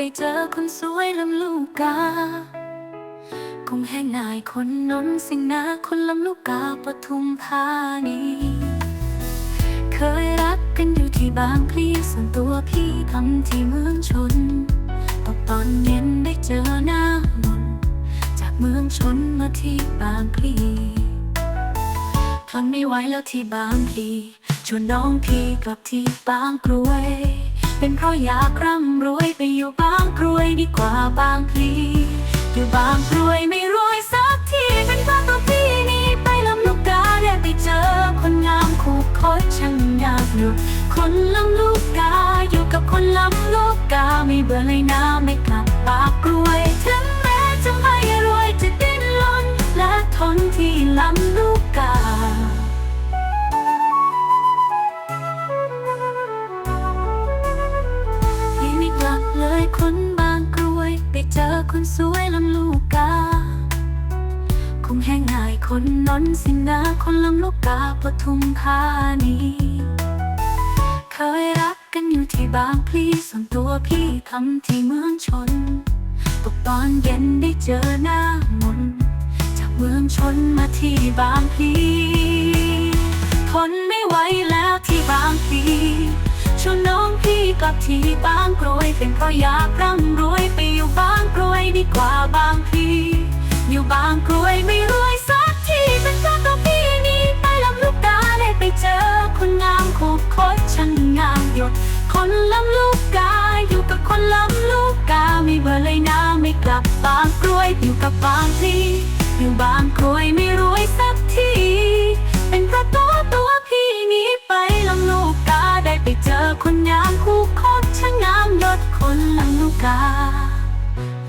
ไปเจอคนสวยลำลูกกา คงแห้งง่ายคนนนสิงนาคนลำลูกกาปทุมธานี เคยรักกันอยู่ที่บางพลีส่วนตัวพี่ทำที่เมืองชนตกตอนเย็นได้เจอหน้ามนจากเมืองชนมาที่บางพลีทนไม่ไหวแล้วที่บางพลีชวนน้องพี่กลับที่บางกรวย เป็นเพราะอยากร่ำรวยไปอยู่บางกรวยดีกว่าบางพลีอยู่บางกรวยไม่รวยสักทีเป็นเพราะตัวพี่นี้ไปลำลูกกาได้ไปเจอคนงามคู่คอยช่างยากอยู่คนลำลูกกาอยู่กับคนลำลูกกาไม่เบื่อเลยนะ คนบางกรวย ไปเจอคนสวยลำลูกกา คงแห้งง่ายคนนนสินะคนลำลูกกาปทุมธานีเคยรักกันอยู่ที่บางพลีส่วนตัวพี่ทำที่เมืองชน ตกตอนเย็นได้เจอหน้ามนจากเมืองชนมาที่บางพลีทนไม่ไหวแล้วที่บางพลี ที่บางกรวยเป็นเพราะอยากร่ำรวยไปอยู่บางกรวยดีกว่าบางพี อยู่บางกรวยไม่รวยสักทีเป็นเพราะตัวพี่นี่ไปลำลูกกาได้ไปเจอคนงามคู่คดช่างงามหยด คนลำลูกกาอยู่กับคนลำลูกกาไม่เบื่อเลยนะไม่กลับบางกรวยอยู่กับบางพีอยู่บางกรวยไม่รวยสักที กา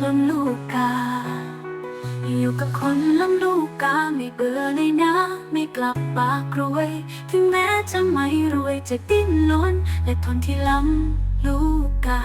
ลำลูกกา อยู่กับคนลำลูกกาไม่เบื่อเลยนะ ไม่กลับปากรวย ถึงแม้จะไม่รวยจะดิ้นรนและทนที่ลำลูกกา